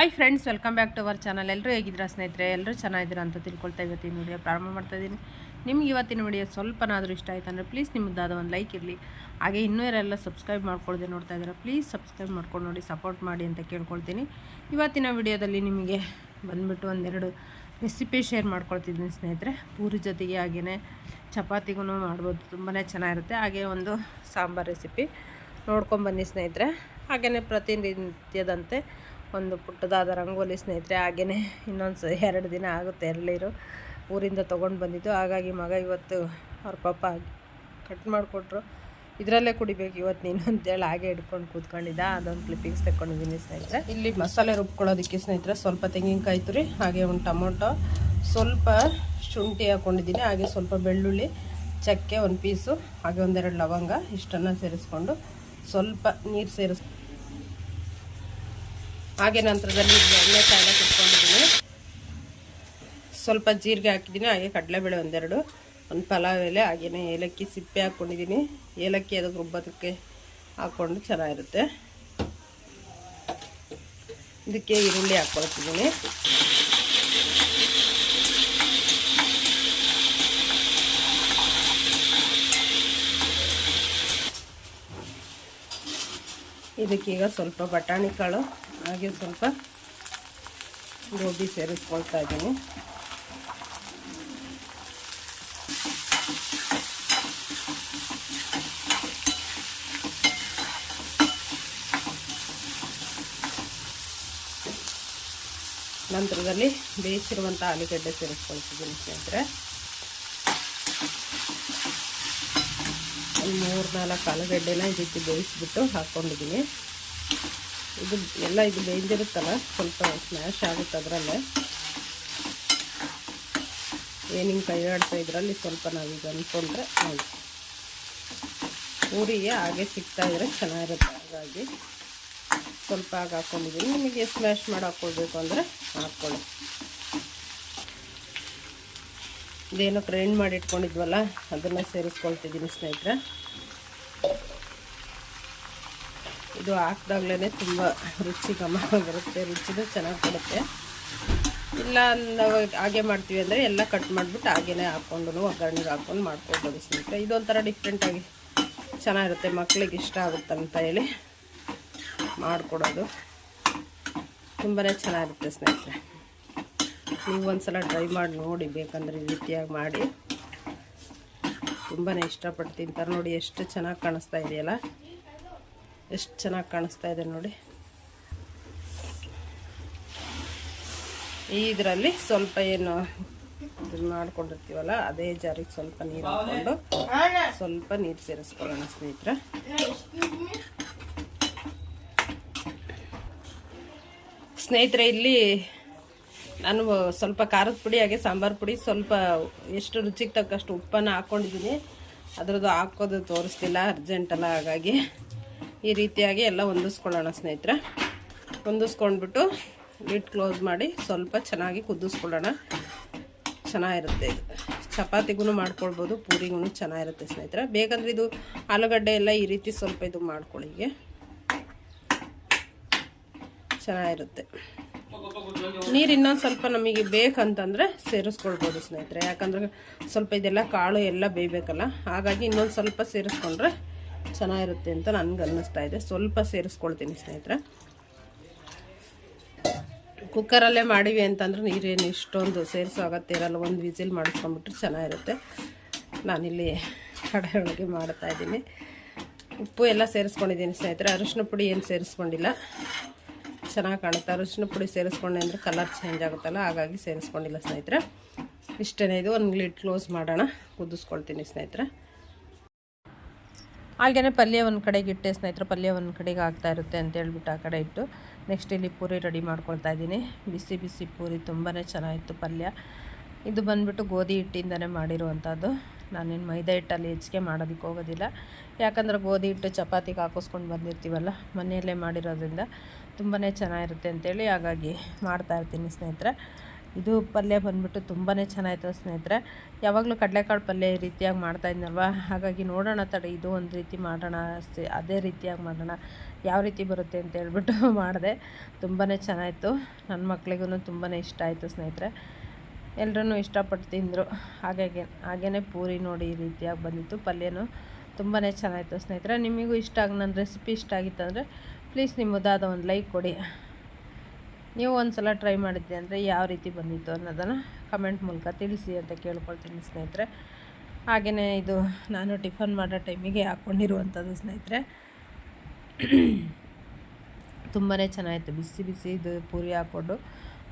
Hi friends welcome back to our channel ಎಲ್ಲರೂ ಹೇಗಿದ್ದೀರಾ ಸ್ನೇಹಿತರೆ? ಎಲ್ಲರೂ ಚೆನ್ನಾಗಿದ್ದೀರಾ ಅಂತ ತಿಳ್ಕೊಳ್ತಾ ಇವತ್ತಿನ ವಿಡಿಯೋ ಪ್ರಾರಂಭ ಮಾಡ್ತಾ ಇದ್ದೀನಿ. ನಿಮ್ಗೆ ಇವತ್ತಿನ ವಿಡಿಯೋ ಸ್ವಲ್ಪನಾದರೂ ಇಷ್ಟ ಆಯ್ತು ಅಂದರೆ ಪ್ಲೀಸ್ ನಿಮ್ಮದಾದ ಒಂದು ಲೈಕ್ ಇರಲಿ. ಹಾಗೆ ಇನ್ನೂ ಯಾರೆಲ್ಲ ಸಬ್ಸ್ಕ್ರೈಬ್ ಮಾಡ್ಕೊಳ್ದೆ ನೋಡ್ತಾ ಇದ್ದೀರಾ ಪ್ಲೀಸ್ ಸಬ್ಸ್ಕ್ರೈಬ್ ಮಾಡ್ಕೊಂಡು ನೋಡಿ ಸಪೋರ್ಟ್ ಮಾಡಿ ಅಂತ ಕೇಳ್ಕೊಳ್ತೀನಿ. ಇವತ್ತಿನ ವಿಡಿಯೋದಲ್ಲಿ ನಿಮಗೆ ಬಂದ್ಬಿಟ್ಟು ಒಂದೆರಡು ರೆಸಿಪಿ ಶೇರ್ ಮಾಡ್ಕೊಳ್ತಿದ್ದೀನಿ ಸ್ನೇಹಿತರೆ. ಪೂರಿ ಜೊತೆಗೆ ಹಾಗೆಯೇ ಚಪಾತಿಗೂ ಮಾಡ್ಬೋದು. ತುಂಬಾ ಚೆನ್ನಾಗಿರುತ್ತೆ. ಹಾಗೆ ಒಂದು ಸಾಂಬಾರ್ ರೆಸಿಪಿ ನೋಡ್ಕೊಂಡು ಬನ್ನಿ ಸ್ನೇಹಿತರೆ. ಹಾಗೆಯೇ ಪ್ರತಿನಿತ್ಯದಂತೆ ಒಂದು ಪುಟ್ಟದಾದ ರಂಗೋಲಿ ಸ್ನೇಹಿತರೆ ಹಾಗೆಯೇ ಇನ್ನೊಂದು ಎರಡು ದಿನ ಆಗುತ್ತೆ ಎಳ್ನೀರು ಊರಿಂದ ತೊಗೊಂಡು ಬಂದಿದ್ದು. ಹಾಗಾಗಿ ಮಗ ಇವತ್ತು ಅವ್ರ ಪಾಪ ಕಟ್ ಮಾಡಿಕೊಟ್ರು. ಇದರಲ್ಲೇ ಕುಡಿಬೇಕು ಇವತ್ತು ನೀನು ಅಂತೇಳಿ ಹಾಗೆ ಹಿಡ್ಕೊಂಡು ಕೂತ್ಕೊಂಡಿದ್ದ. ಅದೊಂದು ಕ್ಲಿಪ್ಪಿಂಗ್ಸ್ ತಗೊಂಡಿದ್ದೀನಿ ಸ್ನೇಹಿತರೆ. ಇಲ್ಲಿ ಮಸಾಲೆ ರುಬ್ಕೊಳ್ಳೋದಕ್ಕೆ ಸ್ನೇಹಿತರೆ, ಸ್ವಲ್ಪ ತೆಂಗಿನಕಾಯಿ ತುರಿ, ಹಾಗೆ ಒಂದು ಟೊಮೊಟೊ, ಸ್ವಲ್ಪ ಶುಂಠಿ ಹಾಕ್ಕೊಂಡಿದ್ದೀನಿ ಹಾಗೆ ಸ್ವಲ್ಪ ಬೆಳ್ಳುಳ್ಳಿ, ಚಕ್ಕೆ ಒಂದು ಪೀಸು, ಹಾಗೆ ಒಂದೆರಡು ಲವಂಗ, ಇಷ್ಟನ್ನು ಸೇರಿಸ್ಕೊಂಡು ಸ್ವಲ್ಪ ನೀರು ಸೇರಿಸ್ ಹಾಗೆ ನಂತರದಲ್ಲಿ ಎಣ್ಣೆ ಕಾಯಿಲೆ ಕುಟ್ಕೊಂಡಿದ್ದೀನಿ. ಸ್ವಲ್ಪ ಜೀರಿಗೆ ಹಾಕಿದ್ದೀನಿ, ಹಾಗೆ ಕಡಲೆಬೇಳೆ ಒಂದೆರಡು, ಒಂದು ಪಲಾವ್ ಎಲೆ ಹಾಗೆಯೇ ಏಲಕ್ಕಿ ಸಿಪ್ಪೆ ಹಾಕ್ಕೊಂಡಿದ್ದೀನಿ. ಏಲಕ್ಕಿ ಅದಕ್ಕೆ ರುಬ್ಬೋದಕ್ಕೆ ಹಾಕ್ಕೊಂಡು ಚೆನ್ನಾಗಿರುತ್ತೆ. ಇದಕ್ಕೆ ಈರುಳ್ಳಿ ಹಾಕ್ಕೊಳ್ತಿದ್ದೀನಿ. ಇದಕ್ಕೀಗ ಸ್ವಲ್ಪ ಬಟಾಣಿ ಕಾಳು ಹಾಗೆ ಸ್ವಲ್ಪ ಗೋಬಿ ಸೇರಿಸ್ಕೊಳ್ತಾ ಇದ್ದೀನಿ. ನಂತರದಲ್ಲಿ ಬೇಯಿಸಿರುವಂಥ ಆಲೂಗಡ್ಡೆ ಸೇರಿಸ್ಕೊಳ್ತಿದ್ದೀನಿ ಸ್ನೇಹಿತರೆ. ಒಂದು ಮೂರು ನಾಲ್ಕು ಆಲೂಗಡ್ಡೆನ ಈ ರೀತಿ ಬೇಯಿಸಿಬಿಟ್ಟು ಹಾಕ್ಕೊಂಡಿದ್ದೀನಿ. ಇದು ಎಲ್ಲ ಇದು ಬೇಯ್ದಿರುತ್ತಲ್ಲ? ಸ್ವಲ್ಪ ಸ್ಮ್ಯಾಶ್ ಆಗುತ್ತೆ ಅದರಲ್ಲೇ. ಏನು ಹಿಂಗೆ ಆಡ್ತಾ ಇದರಲ್ಲಿ ಸ್ವಲ್ಪ ನಾವೀಗ ಅಂದ್ಕೊಂಡ್ರೆ ಆಯಿತು. ಪೂರಿಗೆ ಹಾಗೆ ಸಿಗ್ತಾ ಇದ್ರೆ ಚೆನ್ನಾಗಿರುತ್ತೆ. ಹಾಗಾಗಿ ಸ್ವಲ್ಪ ಆಗ ಹಾಕ್ಕೊಂಡಿದ್ದೀನಿ ನಿಮಗೆ ಸ್ಮ್ಯಾಶ್ ಮಾಡಿ ಹಾಕ್ಕೊಳ್ಬೇಕು ಅಂದರೆ ಹಾಕ್ಕೊಳ್ಳಿ ಇದೇನೋ ಗ್ರೈಂಡ್ ಮಾಡಿ ಇಟ್ಕೊಂಡಿದ್ವಲ್ಲ ಅದನ್ನು ಸೇರಿಸ್ಕೊಳ್ತಿದ್ದೀನಿ ಸ್ನೇಹಿತರೆ. ಇದು ಹಾಕ್ದಾಗ್ಲೇ ತುಂಬ ರುಚಿ ಘಮ ಬರುತ್ತೆ ರುಚಿನೂ ಚೆನ್ನಾಗಿ ಬರುತ್ತೆ. ಇಲ್ಲ ಹಾಗೆ ಮಾಡ್ತೀವಿ ಅಂದರೆ ಎಲ್ಲ ಕಟ್ ಮಾಡಿಬಿಟ್ಟು ಹಾಗೇ ಹಾಕ್ಕೊಂಡು ಒಗ್ಗರಣೆಗೆ ಹಾಕ್ಕೊಂಡು ಮಾಡ್ಕೊಳ್ಬೋದು ಸ್ನೇಹಿತರೆ. ಇದೊಂಥರ ಡಿಫ್ರೆಂಟಾಗಿ ಚೆನ್ನಾಗಿರುತ್ತೆ. ಮಕ್ಳಿಗೆ ಇಷ್ಟ ಆಗುತ್ತೆ ಅಂತ ಹೇಳಿ ಮಾಡಿಕೊಡೋದು. ತುಂಬಾ ಚೆನ್ನಾಗಿರುತ್ತೆ ಸ್ನೇಹಿತರೆ. ನೀವು ಒಂದ್ಸಲ ಟ್ರೈ ಮಾಡಿ ನೋಡಿ, ಬೇಕಂದ್ರೆ ಈ ರೀತಿಯಾಗಿ ಮಾಡಿ. ತುಂಬಾ ಇಷ್ಟಪಟ್ಟು ತಿಂತಾರೆ. ನೋಡಿ, ಎಷ್ಟು ಚೆನ್ನಾಗಿ ಕಾಣಿಸ್ತಾ ಇದೆಯಲ್ಲ. ಎಷ್ಟು ಚೆನ್ನಾಗಿ ಕಾಣಿಸ್ತಾ ಇದೆ ನೋಡಿ. ಇದರಲ್ಲಿ ಸ್ವಲ್ಪ ಏನು ಮಾಡ್ಕೊಂಡಿರ್ತೀವಲ್ಲ, ಅದೇ ಜಾರಿಗೆ ಸ್ವಲ್ಪ ನೀರು ಹಾಕ್ಕೊಂಡು ಸ್ವಲ್ಪ ನೀರು ಸೇರಿಸ್ಕೊಳ್ಳೋಣ ಸ್ನೇಹಿತರೆ. ಸ್ನೇಹಿತರೆ, ಇಲ್ಲಿ ನಾನು ಸ್ವಲ್ಪ ಖಾರದ ಪುಡಿ, ಹಾಗೆ ಸಾಂಬಾರು ಪುಡಿ, ಸ್ವಲ್ಪ ಎಷ್ಟು ರುಚಿಗೆ ತಕ್ಕಷ್ಟು ಉಪ್ಪನ್ನು ಹಾಕ್ಕೊಂಡಿದ್ದೀನಿ ಅದರದ್ದು ಹಾಕೋದು ತೋರಿಸ್ತಿಲ್ಲ ಅರ್ಜೆಂಟಲ್ಲ ಹಾಗಾಗಿ. ಈ ರೀತಿಯಾಗಿ ಎಲ್ಲ ಹೊಂದಿಸ್ಕೊಳ್ಳೋಣ ಸ್ನೇಹಿತರೆ. ಹೊಂದಿಸ್ಕೊಂಡ್ಬಿಟ್ಟು ಲಿಡ್ ಕ್ಲೋಸ್ ಮಾಡಿ ಸ್ವಲ್ಪ ಚೆನ್ನಾಗಿ ಕುದಿಸ್ಕೊಳ್ಳೋಣ. ಚೆನ್ನಾಗಿರುತ್ತೆ ಇದು. ಚಪಾತಿಗೂ ಮಾಡ್ಕೊಳ್ಬೋದು ಪೂರಿಗೂ ಚೆನ್ನಾಗಿರುತ್ತೆ ಸ್ನೇಹಿತರೆ. ಬೇಕಂದ್ರೆ ಇದು ಆಲೂಗಡ್ಡೆ ಎಲ್ಲ ಈ ರೀತಿ ಸ್ವಲ್ಪ ಇದು ಮಾಡ್ಕೊಳ್ಳಿ ಹೀಗೆ. ಚೆನ್ನಾಗಿರುತ್ತೆ. ನೀರು ಇನ್ನೊಂದು ಸ್ವಲ್ಪ ನಮಗೆ ಬೇಕಂತಂದರೆ ಸೇರಿಸ್ಕೊಳ್ಬೋದು ಸ್ನೇಹಿತರೆ. ಯಾಕಂದ್ರೆ ಸ್ವಲ್ಪ ಇದೆಲ್ಲ ಕಾಳು ಎಲ್ಲ ಬೇಯಬೇಕಲ್ಲ. ಹಾಗಾಗಿ ಇನ್ನೊಂದು ಸ್ವಲ್ಪ ಸೇರಿಸ್ಕೊಂಡ್ರೆ ಚೆನ್ನಾಗಿರುತ್ತೆ ಅಂತ ನನಗೆ ಅನ್ನಿಸ್ತಾ ಇದೆ. ಸ್ವಲ್ಪ ಸೇರಿಸ್ಕೊಳ್ತೀನಿ ಸ್ನೇಹಿತರೆ. ಕುಕ್ಕರಲ್ಲೇ ಮಾಡಿವಿ ಅಂತಂದ್ರೆ ನೀರೇನು ಇಷ್ಟೊಂದು ಸೇರಿಸೋ ಅಗತ್ಯ ಇರಲ್ಲ. ಒಂದು ವಿಸಿಲ್ ಮಾಡಿಸ್ಕೊಂಡ್ಬಿಟ್ರೆ ಚೆನ್ನಾಗಿರುತ್ತೆ. ನಾನಿಲ್ಲಿ ಒಳಗೆ ಮಾಡ್ತಾಯಿದ್ದೀನಿ ಉಪ್ಪು ಎಲ್ಲ ಸೇರಿಸ್ಕೊಂಡಿದ್ದೀನಿ ಸ್ನೇಹಿತರೆ. ಅರಿಶಿನ ಪುಡಿ ಏನು ಸೇರಿಸ್ಕೊಂಡಿಲ್ಲ. ಚೆನ್ನಾಗಿ ಕಾಣುತ್ತೆ. ಅರಿಶಿನ ಪುಡಿ ಸೇರಿಸ್ಕೊಂಡೆ ಅಂದರೆ ಕಲರ್ ಚೇಂಜ್ ಆಗುತ್ತಲ್ಲ? ಹಾಗಾಗಿ ಸೇರಿಸ್ಕೊಂಡಿಲ್ಲ ಸ್ನೇಹಿತರೆ. ಇಷ್ಟೇ ಇದು. ಒಂದು ಲಿಡ್ ಕ್ಲೋಸ್ ಮಾಡೋಣ. ಕುದಿಸ್ಕೊಳ್ತೀನಿ ಸ್ನೇಹಿತರೆ. ಹಾಗೆಯೇ ಪಲ್ಯ ಒಂದು ಕಡೆಗೆ ಇಟ್ಟೆ, ಸ್ನೇಹಿತರು, ಪಲ್ಯ ಒಂದು ಕಡೆಗೆ ಆಗ್ತಾ ಇರುತ್ತೆ ಅಂತ ಹೇಳ್ಬಿಟ್ಟು ಆ ಕಡೆ ಇಟ್ಟು ನೆಕ್ಸ್ಟ್ ಇಲ್ಲಿ ಪೂರಿ ರೆಡಿ ಮಾಡ್ಕೊಳ್ತಾ ಇದ್ದೀನಿ. ಬಿಸಿ ಬಿಸಿ ಪೂರಿ ತುಂಬಾ ಚೆನ್ನಾಗಿತ್ತು ಪಲ್ಯ. ಇದು ಬಂದುಬಿಟ್ಟು ಗೋಧಿ ಹಿಟ್ಟಿಂದನೇ ಮಾಡಿರುವಂಥದ್ದು. ನಾನೇನು ಮೈದಾ ಹಿಟ್ಟಲ್ಲಿ ಹೆಚ್ಚಿಗೆ ಮಾಡೋದಕ್ಕೆ ಹೋಗೋದಿಲ್ಲ. ಯಾಕಂದರೆ ಗೋಧಿ ಹಿಟ್ಟು ಚಪಾತಿಗೆ ಹಾಕಿಸ್ಕೊಂಡು ಬಂದಿರ್ತೀವಲ್ಲ, ಮನೆಯಲ್ಲೇ ಮಾಡಿರೋದ್ರಿಂದ ತುಂಬಾ ಚೆನ್ನಾಗಿರುತ್ತೆ ಅಂತೇಳಿ ಹಾಗಾಗಿ ಮಾಡ್ತಾಯಿರ್ತೀನಿ ಸ್ನೇಹಿತರೆ. ಇದು ಪಲ್ಯ ಬಂದ್ಬಿಟ್ಟು ತುಂಬಾ ಚೆನ್ನಾಗಿತ್ತು ಸ್ನೇಹಿತರೆ. ಯಾವಾಗಲೂ ಕಡಲೆಕಾಳು ಪಲ್ಯ ಈ ರೀತಿಯಾಗಿ ಮಾಡ್ತಾ ಮಾಡ್ತಾಯಿದ್ನಲ್ವ ಹಾಗಾಗಿ ನೋಡೋಣ ತಡೆ, ಇದು ಒಂದು ರೀತಿ ಮಾಡೋಣ ಅದೇ ರೀತಿಯಾಗಿ ಮಾಡೋಣ, ಯಾವ ರೀತಿ ಬರುತ್ತೆ ಅಂತ ಹೇಳ್ಬಿಟ್ಟು ಮಾಡಿದೆ. ತುಂಬಾ ಚೆನ್ನಾಗಿತ್ತು ನನ್ನ ಮಕ್ಳಿಗೂ ತುಂಬಾ ಇಷ್ಟ ಆಯಿತು ಸ್ನೇಹಿತರೆ. ಎಲ್ಲರೂ ಇಷ್ಟಪಟ್ಟು ತಿಂದರು. ಹಾಗಾಗಿ ಹಾಗೇ ಪೂರಿ ನೋಡಿ ಈ ರೀತಿಯಾಗಿ ಬಂದಿತ್ತು. ಪಲ್ಯನೂ ತುಂಬಾ ಚೆನ್ನಾಗಿತ್ತು ಸ್ನೇಹಿತರೆ. ನಿಮಗೂ ಇಷ್ಟ ಆಗಿ ನನ್ನ ರೆಸಿಪಿ ಇಷ್ಟ ಆಗಿತ್ತು ಅಂದರೆ ಪ್ಲೀಸ್ ನಿಮ್ಮದಾದ ಒಂದು ಲೈಕ್ ಕೊಡಿ. ನೀವು ಒಂದು ಸಲ ಟ್ರೈ ಮಾಡಿದ್ರಿ ಅಂದರೆ ಯಾವ ರೀತಿ ಬಂದಿತ್ತು ಅನ್ನೋದನ್ನು ಕಮೆಂಟ್ ಮೂಲಕ ತಿಳಿಸಿ ಅಂತ ಕೇಳ್ಕೊಳ್ತೀನಿ ಸ್ನೇಹಿತರೆ. ಹಾಗೆಯೇ ಇದು ನಾನು ಟಿಫನ್ ಮಾಡೋ ಟೈಮಿಗೆ ಹಾಕ್ಕೊಂಡಿರುವಂಥದ್ದು ಸ್ನೇಹಿತರೆ. ತುಂಬಾ ಚೆನ್ನಾಗಿತ್ತು. ಬಿಸಿ ಬಿಸಿ ಇದು ಪೂರಿ ಹಾಕ್ಕೊಂಡು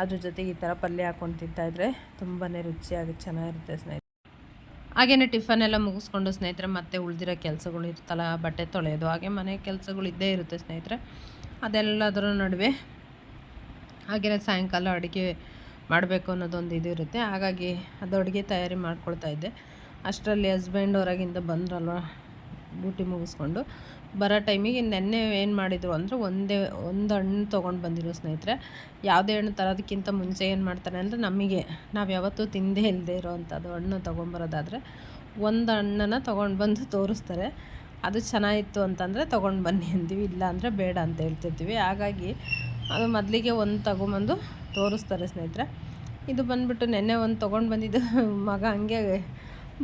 ಅದ್ರ ಜೊತೆಗೆ ಈ ಥರ ಪಲ್ಯ ಹಾಕ್ಕೊಂಡು ತಿಂತಾಯಿದ್ರೆ ತುಂಬಾ ರುಚಿಯಾಗಿ ಚೆನ್ನಾಗಿರುತ್ತೆ ಸ್ನೇಹಿತರೆ. ಹಾಗೆಯೇ ಟಿಫನ್ ಎಲ್ಲ ಮುಗಿಸ್ಕೊಂಡು ಸ್ನೇಹಿತರೆ ಮತ್ತೆ ಉಳಿದಿರೋ ಕೆಲಸಗಳು ಇರ್ತಲ್ಲ ಬಟ್ಟೆ ತೊಳೆಯೋದು, ಹಾಗೆ ಮನೆ ಕೆಲಸಗಳು ಇದ್ದೇ ಇರುತ್ತೆ ಸ್ನೇಹಿತರೆ. ಅದೆಲ್ಲದರ ನಡುವೆ ಹಾಗೆಯೇ ಸಾಯಂಕಾಲ ಅಡುಗೆ ಮಾಡಬೇಕು ಅನ್ನೋದೊಂದು ಇದು ಇರುತ್ತೆ. ಹಾಗಾಗಿ ಅದು ಅಡುಗೆ ತಯಾರಿ ಮಾಡ್ಕೊಳ್ತಾ ಇದ್ದೆ. ಅಷ್ಟರಲ್ಲಿ ಹಸ್ಬೆಂಡ್ ಹೊರಗಿಂದ ಬಂದ್ರಲ್ವ? ಡ್ಯೂಟಿ ಮುಗಿಸ್ಕೊಂಡು. ಬರೋ ಟೈಮಿಗೆ ನೆನ್ನೆ ಏನು ಮಾಡಿದರು ಅಂದರೆ ಒಂದೇ, ಒಂದು ಹಣ್ಣು ತೊಗೊಂಡು ಬಂದಿರೋ ಸ್ನೇಹಿತರೆ. ಯಾವುದೇ ಹಣ್ಣು ತರೋದಕ್ಕಿಂತ ಮುಂಚೆ ಏನು ಮಾಡ್ತಾರೆ ಅಂದರೆ ನಮಗೆ, ನಾವು ಯಾವತ್ತೂ ತಿಂದೇ ಇಲ್ಲದೆ ಇರೋವಂಥದ್ದು ಹಣ್ಣು ತೊಗೊಂಬರೋದಾದರೆ ಒಂದು ಹಣ್ಣನ್ನು ತೊಗೊಂಡು ಬಂದು ತೋರಿಸ್ತಾರೆ. ಅದು ಚೆನ್ನಾಗಿತ್ತು ಅಂತಂದರೆ ತೊಗೊಂಡು ಬನ್ನಿ ಅಂತೀವಿ ಇಲ್ಲ ಅಂದರೆ ಬೇಡ ಅಂತ ಹೇಳ್ತಿರ್ತೀವಿ ಹಾಗಾಗಿ ಅದು ಮೊದಲಿಗೆ ಒಂದು ತಗೊಂಬಂದು ತೋರಿಸ್ತಾರೆ ಸ್ನೇಹಿತರೆ. ಇದು ಬಂದುಬಿಟ್ಟು ನೆನ್ನೆ ಒಂದು ತೊಗೊಂಡು ಬಂದಿದ್ದು ಮಗ ಹಂಗೆ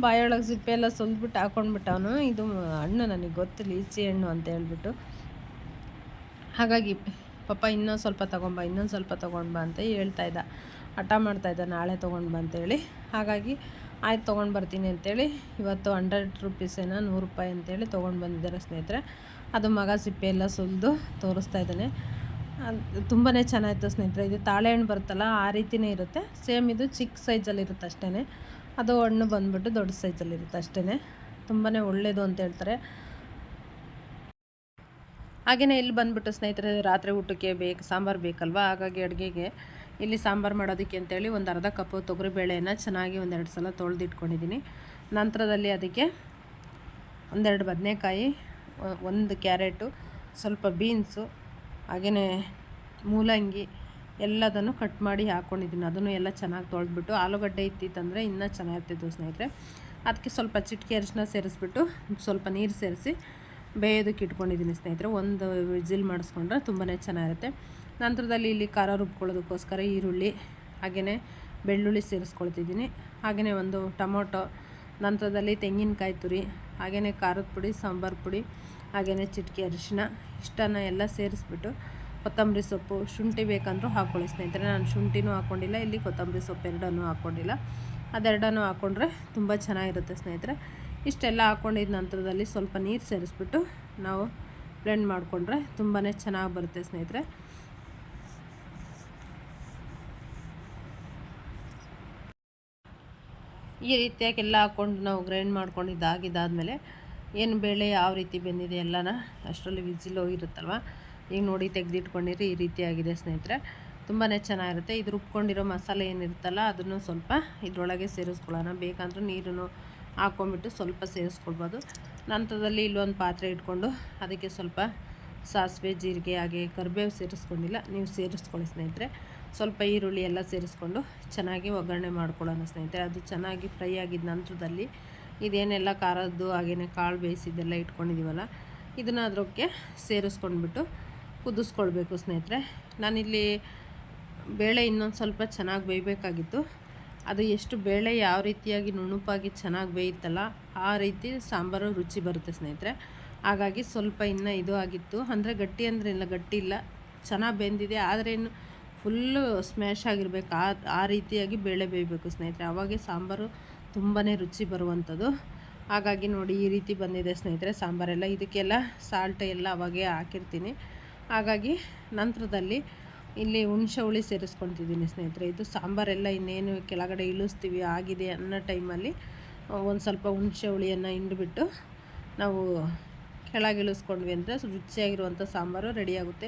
ಬಾಯೊಳಗೆ ಸಿಪ್ಪೆ ಎಲ್ಲ ಸುಲ್ದ್ಬಿಟ್ಟು ಹಾಕೊಂಡ್ಬಿಟ್ಟವನು ಇದು ಹಣ್ಣು ನನಗೆ ಗೊತ್ತು ಲೀಚಿ ಹಣ್ಣು ಅಂತ ಹೇಳ್ಬಿಟ್ಟು. ಹಾಗಾಗಿ ಪಾಪ ಇನ್ನೊಂದು ಸ್ವಲ್ಪ ತೊಗೊಂಬ, ಇನ್ನೊಂದು ಸ್ವಲ್ಪ ತೊಗೊಂಡ್ಬ ಅಂತ ಹೇಳ್ತಾ ಇದ್ದ. ಹಠ ಮಾಡ್ತಾಯಿದ್ದ ನಾಳೆ ತೊಗೊಂಡ್ಬ ಅಂತೇಳಿ ಹಾಗಾಗಿ ಆಯ್ತು ತೊಗೊಂಡು ಬರ್ತೀನಿ ಅಂತೇಳಿ ಇವತ್ತು ಹಂಡ್ರೆಡ್ ರುಪೀಸೇನ ನೂರು ರೂಪಾಯಿ ಅಂತೇಳಿ ತೊಗೊಂಡು ಬಂದಿದ್ದಾರೆ ಸ್ನೇಹಿತರೆ. ಅದು ಮಗ ಸಿಪ್ಪೆ ಎಲ್ಲ ಸುಲಿದು ತೋರಿಸ್ತಾ ಇದ್ದಾನೆ. ತುಂಬಾ ಚೆನ್ನಾಗಿತ್ತು ಸ್ನೇಹಿತರೆ. ಇದು ತಾಳೆಹಣ್ಣು ಬರುತ್ತಲ್ಲ, ಆ ರೀತಿಯೇ ಇರುತ್ತೆ. ಸೇಮ್ ಇದು ಚಿಕ್ಕ ಸೈಜಲ್ಲಿ ಇರುತ್ತೆ ಅಷ್ಟೇ ಅದು ಹಣ್ಣು ಬಂದ್ಬಿಟ್ಟು ದೊಡ್ಡ ಸೈಜಲ್ಲಿರುತ್ತೆ ಅಷ್ಟೇ ತುಂಬಾ ಒಳ್ಳೆಯದು ಅಂತ ಹೇಳ್ತಾರೆ. ಹಾಗೆಯೇ ಇಲ್ಲಿ ಬಂದುಬಿಟ್ಟು ಸ್ನೇಹಿತರೆ, ರಾತ್ರಿ ಊಟಕ್ಕೆ ಬೇಕು, ಸಾಂಬಾರು ಬೇಕಲ್ವ? ಹಾಗಾಗಿ ಅಡುಗೆಗೆ ಇಲ್ಲಿ ಸಾಂಬಾರು ಮಾಡೋದಕ್ಕೆ ಅಂತೇಳಿ ಒಂದು ಅರ್ಧ ಕಪ್ಪು ತೊಗರಿಬೇಳೆಯನ್ನು ಚೆನ್ನಾಗಿ ಒಂದೆರಡು ಸಲ ತೊಳೆದಿಟ್ಕೊಂಡಿದ್ದೀನಿ. ನಂತರದಲ್ಲಿ ಅದಕ್ಕೆ ಒಂದೆರಡು ಬದನೆಕಾಯಿ, ಒಂದು ಕ್ಯಾರೆಟು, ಸ್ವಲ್ಪ ಬೀನ್ಸು ಹಾಗೆಯೇ ಮೂಲಂಗಿ ಎಲ್ಲದನ್ನು ಕಟ್ ಮಾಡಿ ಹಾಕ್ಕೊಂಡಿದ್ದೀನಿ ಅದನ್ನು ಎಲ್ಲ ಚೆನ್ನಾಗಿ ತೊಳೆದ್ಬಿಟ್ಟು ಆಲೂಗಡ್ಡೆ ಇತ್ತಿತ್ತಂದರೆ ಇನ್ನೂ ಚೆನ್ನಾಗಿರ್ತಿತ್ತು ಸ್ನೇಹಿತರೆ. ಅದಕ್ಕೆ ಸ್ವಲ್ಪ ಚಿಟಿಕೆ ಅರಿಶಿನ ಸೇರಿಸ್ಬಿಟ್ಟು ಸ್ವಲ್ಪ ನೀರು ಸೇರಿಸಿ ಬೇಯೋದಕ್ಕೆ ಇಟ್ಕೊಂಡಿದ್ದೀನಿ ಸ್ನೇಹಿತರೆ. ಒಂದು ವಿಜಿಲ್ ಮಾಡಿಸ್ಕೊಂಡ್ರೆ ತುಂಬಾ ಚೆನ್ನಾಗಿರುತ್ತೆ. ನಂತರದಲ್ಲಿ ಇಲ್ಲಿ ಖಾರ ರುಬ್ಕೊಳ್ಳೋದಕ್ಕೋಸ್ಕರ ಈರುಳ್ಳಿ ಹಾಗೆಯೇ ಬೆಳ್ಳುಳ್ಳಿ ಸೇರಿಸ್ಕೊಳ್ತಿದ್ದೀನಿ. ಹಾಗೆಯೇ ಒಂದು ಟೊಮೊಟೊ, ನಂತರದಲ್ಲಿ ತೆಂಗಿನಕಾಯಿ ತುರಿ ಹಾಗೆಯೇ ಖಾರದ ಪುಡಿ, ಸಾಂಬಾರು ಪುಡಿ ಹಾಗೆಯೇ ಚಿಟಿಕೆ ಅರಿಶಿನ ಇಷ್ಟನ್ನು ಎಲ್ಲ ಸೇರಿಸ್ಬಿಟ್ಟು ಕೊತ್ತಂಬರಿ ಸೊಪ್ಪು, ಶುಂಠಿ ಬೇಕಂದ್ರೂ ಹಾಕ್ಕೊಳ್ಳಿ ಸ್ನೇಹಿತರೆ. ನಾನು ಶುಂಠಿನೂ ಹಾಕ್ಕೊಂಡಿಲ್ಲ, ಇಲ್ಲಿ ಕೊತ್ತಂಬರಿ ಸೊಪ್ಪು ಎರಡನ್ನೂ ಹಾಕ್ಕೊಂಡಿಲ್ಲ. ಅದೆರಡನ್ನೂ ಹಾಕ್ಕೊಂಡ್ರೆ ತುಂಬ ಚೆನ್ನಾಗಿರುತ್ತೆ ಸ್ನೇಹಿತರೆ. ಇಷ್ಟೆಲ್ಲ ಹಾಕ್ಕೊಂಡಿದ್ದ ನಂತರದಲ್ಲಿ ಸ್ವಲ್ಪ ನೀರು ಸೇರಿಸ್ಬಿಟ್ಟು ನಾವು ಬ್ಲೆಂಡ್ ಮಾಡಿಕೊಂಡ್ರೆ ತುಂಬಾ ಚೆನ್ನಾಗಿ ಬರುತ್ತೆ ಸ್ನೇಹಿತರೆ. ಈ ರೀತಿಯಾಗಿ ಎಲ್ಲ ಹಾಕ್ಕೊಂಡು ನಾವು ಗ್ರೈಂಡ್ ಮಾಡ್ಕೊಂಡಿದ್ದಾಗಿದ್ದಾದಮೇಲೆ ಏನು ಬೇಳೆ ಯಾವ ರೀತಿ ಬೆಂದಿದೆ ಎಲ್ಲನ ಅಷ್ಟರಲ್ಲಿ ವಿಜಿಲ್ ಹೋಗಿರುತ್ತಲ್ವ? ಈಗ ನೋಡಿ ತೆಗೆದಿಟ್ಕೊಂಡಿರಿ, ಈ ರೀತಿಯಾಗಿದೆ ಸ್ನೇಹಿತರೆ. ತುಂಬಾ ಚೆನ್ನಾಗಿರುತ್ತೆ. ಇದು ರುಬ್ಕೊಂಡಿರೋ ಮಸಾಲೆ ಏನಿರುತ್ತಲ್ಲ, ಅದನ್ನು ಸ್ವಲ್ಪ ಇದರೊಳಗೆ ಸೇರಿಸ್ಕೊಳ್ಳೋಣ. ಬೇಕಂದ್ರೆ ನೀರನ್ನು ಹಾಕ್ಕೊಂಬಿಟ್ಟು ಸ್ವಲ್ಪ ಸೇರಿಸ್ಕೊಳ್ಬೋದು. ನಂತರದಲ್ಲಿ ಇಲ್ಲೊಂದು ಪಾತ್ರೆ ಇಟ್ಕೊಂಡು ಅದಕ್ಕೆ ಸ್ವಲ್ಪ ಸಾಸಿವೆ, ಜೀರಿಗೆ, ಹಾಗೆ ಕರಿಬೇವು ಸೇರಿಸ್ಕೊಂಡಿಲ್ಲ. ನೀವು ಸೇರಿಸ್ಕೊಳ್ಳಿ ಸ್ನೇಹಿತರೆ. ಸ್ವಲ್ಪ ಈರುಳ್ಳಿ ಎಲ್ಲ ಸೇರಿಸ್ಕೊಂಡು ಚೆನ್ನಾಗಿ ಒಗ್ಗರಣೆ ಮಾಡ್ಕೊಳ್ಳೋಣ ಸ್ನೇಹಿತರೆ. ಅದು ಚೆನ್ನಾಗಿ ಫ್ರೈ ಆಗಿದ ನಂತರದಲ್ಲಿ ಇದೇನೆಲ್ಲ ಖಾರದ್ದು ಹಾಗೆಯೇ ಕಾಳು ಬೇಯಿಸಿದ್ದೆಲ್ಲ ಇಟ್ಕೊಂಡಿದ್ದೀವಲ್ಲ ಇದನ್ನು ಅದಕ್ಕೆ ಸೇರಿಸ್ಕೊಂಡ್ಬಿಟ್ಟು ಕುದಿಸ್ಕೊಳ್ಬೇಕು ಸ್ನೇಹಿತರೆ. ನಾನಿಲ್ಲಿ ಬೇಳೆ ಇನ್ನೊಂದು ಸ್ವಲ್ಪ ಚೆನ್ನಾಗಿ ಬೇಯಬೇಕಾಗಿತ್ತು. ಅದು ಎಷ್ಟು ಬೇಳೆ ಯಾವ ರೀತಿಯಾಗಿ ನುಣುಪಾಗಿ ಚೆನ್ನಾಗಿ ಬೇಯುತ್ತಲ್ಲ, ಆ ರೀತಿ ಸಾಂಬಾರು ರುಚಿ ಬರುತ್ತೆ ಸ್ನೇಹಿತರೆ. ಹಾಗಾಗಿ ಸ್ವಲ್ಪ ಇನ್ನು ಇದು ಆಗಿತ್ತು. ಅಂದರೆ ಗಟ್ಟಿ ಅಂದರೆ ಇಲ್ಲ, ಗಟ್ಟಿ ಇಲ್ಲ. ಚೆನ್ನಾಗಿ ಬೆಂದಿದೆ, ಆದರೆ ಇನ್ನು ಫುಲ್ಲು ಸ್ಮ್ಯಾಶ್ ಆಗಿರಬೇಕು. ಆ ಆ ರೀತಿಯಾಗಿ ಬೇಳೆ ಬೇಯಬೇಕು ಸ್ನೇಹಿತರೆ. ಅವಾಗೆ ಸಾಂಬಾರು ತುಂಬಾ ರುಚಿ ಬರುವಂಥದ್ದು. ಹಾಗಾಗಿ ನೋಡಿ ಈ ರೀತಿ ಬಂದಿದೆ ಸ್ನೇಹಿತರೆ ಸಾಂಬಾರೆಲ್ಲ. ಇದಕ್ಕೆಲ್ಲ ಸಾಲ್ಟ್ ಎಲ್ಲ ಅವಾಗೆ ಹಾಕಿರ್ತೀನಿ. ಹಾಗಾಗಿ ನಂತರದಲ್ಲಿ ಇಲ್ಲಿ ಹುಣಸೆ ಹುಳಿ ಸೇರಿಸ್ಕೊತಿದ್ದೀನಿ ಸ್ನೇಹಿತರೆ. ಇದು ಸಾಂಬಾರೆಲ್ಲ ಇನ್ನೇನು ಕೆಳಗಡೆ ಇಳಿಸ್ತೀವಿ, ಆಗಿದೆ ಅನ್ನೋ ಟೈಮಲ್ಲಿ ಒಂದು ಸ್ವಲ್ಪ ಹುಣಸೆ ಹುಳಿಯನ್ನು ಹಿಂಡ್ಬಿಟ್ಟು ನಾವು ಕೆಳಗೆ ಇಳಿಸ್ಕೊಂಡ್ವಿ ಅಂದರೆ ರುಚಿಯಾಗಿರುವಂಥ ಸಾಂಬಾರು ರೆಡಿಯಾಗುತ್ತೆ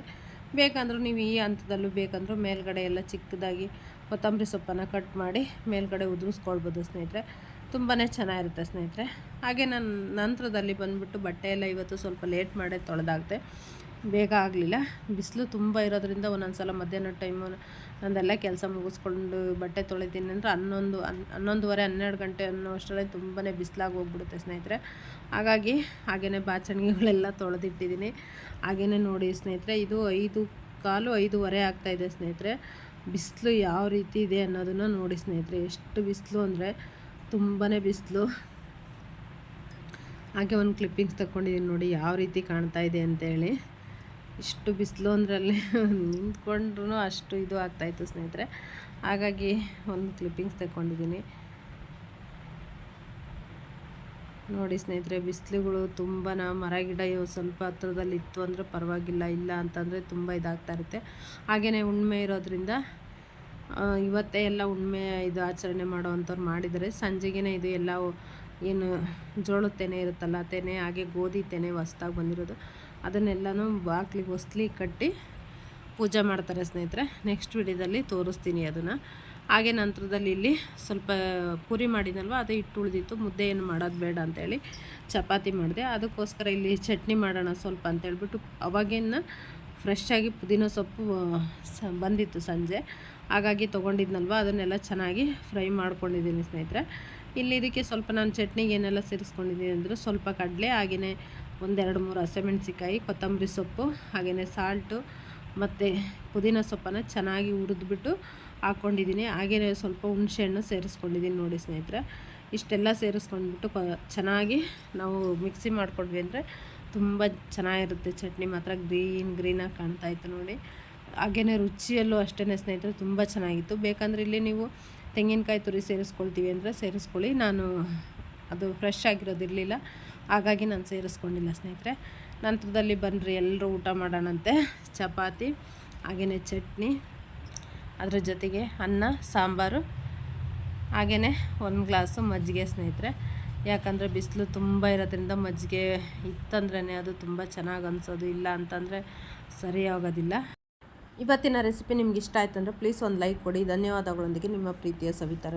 ಬೇಕಂದ್ರೂ ನೀವು ಈ ಹಂತದಲ್ಲೂ ಬೇಕಂದ್ರೂ ಮೇಲ್ಗಡೆ ಎಲ್ಲ ಚಿಕ್ಕದಾಗಿ ಕೊತ್ತಂಬರಿ ಸೊಪ್ಪನ್ನು ಕಟ್ ಮಾಡಿ ಮೇಲ್ಗಡೆ ಉದುರಿಸ್ಕೊಳ್ಬೋದು ಸ್ನೇಹಿತರೆ. ತುಂಬಾ ಚೆನ್ನಾಗಿರುತ್ತೆ ಸ್ನೇಹಿತರೆ. ಹಾಗೆ ನನ್ನ ನಂತರದಲ್ಲಿ ಬಂದುಬಿಟ್ಟು ಬಟ್ಟೆ ಎಲ್ಲ ಇವತ್ತು ಸ್ವಲ್ಪ ಲೇಟ್ ಮಾಡೇ ತೊಳೆದಾಗುತ್ತೆ ಬೇಗ ಆಗಲಿಲ್ಲ. ಬಿಸಿಲು ತುಂಬ ಇರೋದ್ರಿಂದ ಒಂದೊಂದು ಸಲ ಮಧ್ಯಾಹ್ನ ಟೈಮು ನಂದೆಲ್ಲ ಕೆಲಸ ಮುಗಿಸ್ಕೊಂಡು ಬಟ್ಟೆ ತೊಳಿತೀನಿ ಅಂದರೆ ಹನ್ನೊಂದು, ಹನ್, ಹನ್ನೊಂದುವರೆ, ಹನ್ನೆರಡು ಗಂಟೆ ಅನ್ನೋ ಅಷ್ಟರಲ್ಲಿ ತುಂಬಾ ಬಿಸಿಲಾಗಿ ಹೋಗ್ಬಿಡುತ್ತೆ ಸ್ನೇಹಿತರೆ. ಹಾಗಾಗಿ ಹಾಗೆಯೇ ಬಾಚಣಿಗೆಗಳೆಲ್ಲ ತೊಳೆದಿಟ್ಟಿದ್ದೀನಿ ಹಾಗೆಯೇ ನೋಡಿ ಸ್ನೇಹಿತರೆ, ಇದು ಐದು, ಕಾಲು ಐದೂವರೆ ಆಗ್ತಾಯಿದೆ ಸ್ನೇಹಿತರೆ. ಬಿಸಿಲು ಯಾವ ರೀತಿ ಇದೆ ಅನ್ನೋದನ್ನು ನೋಡಿ ಸ್ನೇಹಿತರೆ, ಎಷ್ಟು ಬಿಸಿಲು ಅಂದರೆ ತುಂಬಾ ಬಿಸಿಲು. ಹಾಗೆ ಒಂದು ಕ್ಲಿಪ್ಪಿಂಗ್ಸ್ ತಗೊಂಡಿದ್ದೀನಿ ನೋಡಿ ಯಾವ ರೀತಿ ಕಾಣ್ತಾ ಇದೆ ಅಂತೇಳಿ ಇಷ್ಟು ಬಿಸಿಲು ಅಂದ್ರಲ್ಲಿ ನಿಂತ್ಕೊಂಡ್ರೂ ಅಷ್ಟು ಇದು ಆಗ್ತಾಯಿತ್ತು ಸ್ನೇಹಿತರೆ. ಹಾಗಾಗಿ ಒಂದು ಕ್ಲಿಪ್ಪಿಂಗ್ಸ್ ತಗೊಂಡಿದ್ದೀನಿ ನೋಡಿ ಸ್ನೇಹಿತರೆ, ಬಿಸಿಲುಗಳು ತುಂಬ ಮರ, ಗಿಡ ಸ್ವಲ್ಪ ಹತ್ರದಲ್ಲಿ ಇತ್ತು ಅಂದರೆ ಪರವಾಗಿಲ್ಲ, ಇಲ್ಲ ಅಂತಂದರೆ ತುಂಬ ಇದಾಗ್ತಾ ಇರುತ್ತೆ. ಹಾಗೆಯೇ ಉಣ್ಮೆ ಇರೋದ್ರಿಂದ ಇವತ್ತೇ ಎಲ್ಲ ಉಣ್ಮೆ ಇದು ಆಚರಣೆ ಮಾಡೋವಂಥವ್ರು ಮಾಡಿದರೆ ಸಂಜೆಗೇ ಇದು ಎಲ್ಲ ಏನು ಜೋಳದ ತೆನೆ ಇರುತ್ತಲ್ಲ, ತೆನೆ ಹಾಗೆ ಗೋಧಿ ತೆನೆ ಹೊಸ್ದಾಗಿ ಬಂದಿರೋದು. ಅದನ್ನೆಲ್ಲನೂ ಬಾಕ್ಲಿಗೆ ಹೊಸ್ಲಿ ಕಟ್ಟಿ ಪೂಜೆ ಮಾಡ್ತಾರೆ ಸ್ನೇಹಿತರೆ. ನೆಕ್ಸ್ಟ್ ವಿಡಿಯೋದಲ್ಲಿ ತೋರಿಸ್ತೀನಿ ಅದನ್ನು. ಹಾಗೆ ನಂತರದಲ್ಲಿ ಇಲ್ಲಿ ಸ್ವಲ್ಪ ಪೂರಿ ಮಾಡಿದ್ನಲ್ವ, ಅದು ಇಟ್ಟು ಉಳಿದಿತ್ತು. ಮುದ್ದೆ ಏನು ಮಾಡೋದು ಬೇಡ ಅಂತೇಳಿ ಚಪಾತಿ ಮಾಡಿದೆ. ಅದಕ್ಕೋಸ್ಕರ ಇಲ್ಲಿ ಚಟ್ನಿ ಮಾಡೋಣ ಸ್ವಲ್ಪ ಅಂತೇಳ್ಬಿಟ್ಟು ಅವಾಗಿನ ಫ್ರೆಶ್ ಆಗಿ ಪುದೀನ ಸೊಪ್ಪು ಸ, ಬಂದಿತ್ತು ಸಂಜೆ. ಹಾಗಾಗಿ ತೊಗೊಂಡಿದ್ನಲ್ವ? ಅದನ್ನೆಲ್ಲ ಚೆನ್ನಾಗಿ ಫ್ರೈ ಮಾಡ್ಕೊಂಡಿದ್ದೀನಿ ಸ್ನೇಹಿತರೆ. ಇಲ್ಲಿ ಇದಕ್ಕೆ ಸ್ವಲ್ಪ ನಾನು ಚಟ್ನಿಗೆ ಏನೆಲ್ಲ ಸೇರಿಸ್ಕೊಂಡಿದ್ದೀನಿ ಅಂದರೆ ಸ್ವಲ್ಪ ಕಡಲೆ ಹಾಗೆಯೇ ಒಂದೆರಡು ಮೂರು ಹಸಿಮೆಣ್ಸಿಕಾಯಿ ಕೊತ್ತಂಬರಿ ಸೊಪ್ಪು ಹಾಗೆಯೇ ಸಾಲ್ಟು ಮತ್ತು ಪುದೀನ ಸೊಪ್ಪನ್ನು ಚೆನ್ನಾಗಿ ಹುರಿದ್ಬಿಟ್ಟು ಹಾಕ್ಕೊಂಡಿದ್ದೀನಿ ಹಾಗೆಯೇ ಸ್ವಲ್ಪ ಹುಣಸೆಹಣ್ಣು ಸೇರಿಸ್ಕೊಂಡಿದ್ದೀನಿ ನೋಡಿ ಸ್ನೇಹಿತರೆ. ಇಷ್ಟೆಲ್ಲ ಸೇರಿಸ್ಕೊಂಡ್ಬಿಟ್ಟು ಚೆನ್ನಾಗಿ ನಾವು ಮಿಕ್ಸಿ ಮಾಡ್ಕೊಂಡ್ವಿ ಅಂದರೆ ತುಂಬ ಚೆನ್ನಾಗಿರುತ್ತೆ ಚಟ್ನಿ ಮಾತ್ರ. ಗ್ರೀನ್ ಗ್ರೀನಾಗಿ ಕಾಣ್ತಾ ಇತ್ತು ನೋಡಿ. ಹಾಗೆಯೇ ರುಚಿಯಲ್ಲೂ ಅಷ್ಟೇ ಸ್ನೇಹಿತರೆ, ತುಂಬ ಚೆನ್ನಾಗಿತ್ತು. ಬೇಕಂದ್ರೆ ಇಲ್ಲಿ ನೀವು ತೆಂಗಿನಕಾಯಿ ತುರಿ ಸೇರಿಸ್ಕೊಳ್ತೀವಿ ಅಂದರೆ ಸೇರಿಸ್ಕೊಳ್ಳಿ. ನಾನು ಅದು ಫ್ರೆಶ್ ಆಗಿರೋದಿರಲಿಲ್ಲ. ಹಾಗಾಗಿ ನಾನು ಸೇರಿಸ್ಕೊಂಡಿಲ್ಲ ಸ್ನೇಹಿತರೆ. ನಂತರದಲ್ಲಿ ಬನ್ನಿರಿ ಎಲ್ಲರೂ ಊಟ ಮಾಡೋಣಂತೆ. ಚಪಾತಿ ಹಾಗೆಯೇ ಚಟ್ನಿ, ಅದರ ಜೊತೆಗೆ ಅನ್ನ, ಸಾಂಬಾರು ಹಾಗೆಯೇ ಒಂದು ಗ್ಲಾಸು ಮಜ್ಜಿಗೆ ಸ್ನೇಹಿತರೆ. ಯಾಕಂದರೆ ಬಿಸಿಲು ತುಂಬ ಇರೋದ್ರಿಂದ ಮಜ್ಜಿಗೆ ಇತ್ತಂದ್ರೇ ಅದು ತುಂಬ ಚೆನ್ನಾಗಿ ಅನಿಸೋದು. ಇಲ್ಲ ಅಂತಂದರೆ ಸರಿ ಆಗೋದಿಲ್ಲ. ಇವತ್ತಿನ ರೆಸಿಪಿ ನಿಮ್ಗೆ ಇಷ್ಟ ಆಯ್ತು ಅಂದರೆ ಪ್ಲೀಸ್ ಒಂದು ಲೈಕ್ ಕೊಡಿ. ಧನ್ಯವಾದಗಳೊಂದಿಗೆ ನಿಮ್ಮ ಪ್ರೀತಿಯ ಸವಿತಾ